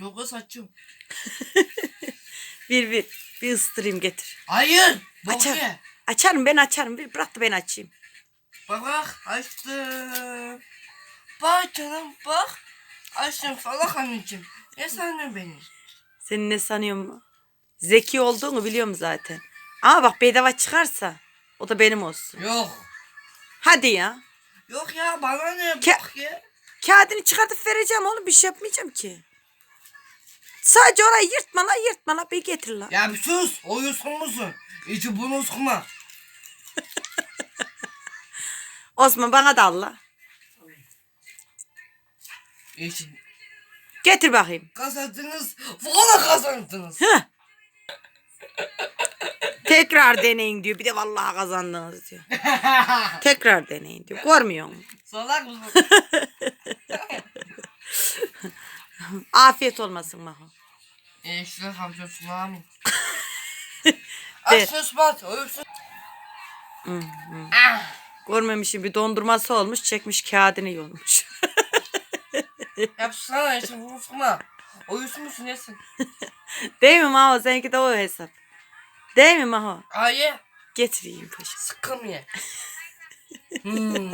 Dokuz saçım. Bir bir. Bir ıstırayım getir. Hayır. Açar. ye. Açarım ben açarım. Bir bırak da ben açayım. Bak bak açtım. Bak canım bak. Açtım salak anneciğim. Ne sandın beni? Seni ne sanıyorum mu? Zeki olduğunu biliyorum zaten. Ama bak bedava çıkarsa o da benim olsun. Yok. Hadi ya. Yok ya bana ne Ke- bok ye. Kağıdını çıkartıp vereceğim oğlum bir şey yapmayacağım ki. Sadece orayı yırtma la yırtma la bir getir la. Ya bir sus. Uyusun musun? İçi bunu sıkma. Osman bana da al la. İçi Getir bakayım. kazandınız. Valla kazandınız. Heh. Tekrar deneyin diyor. Bir de vallahi kazandınız diyor. Tekrar deneyin diyor. Görmüyor musun? Salak mısın? Afiyet olmasın Maho. Eee şuraya kamçıyorsun amin. De. Aç sus bat. Ah. Görmemişim bir dondurması olmuş çekmiş kağıdını yolmuş. Yapsana işte bunu sıkma. Uyusun musun nesin? Değil mi Maho? Seninki de o hesap. Değil mi Maho? Hayır. Getireyim paşa. Sıkkım ye. Hmm.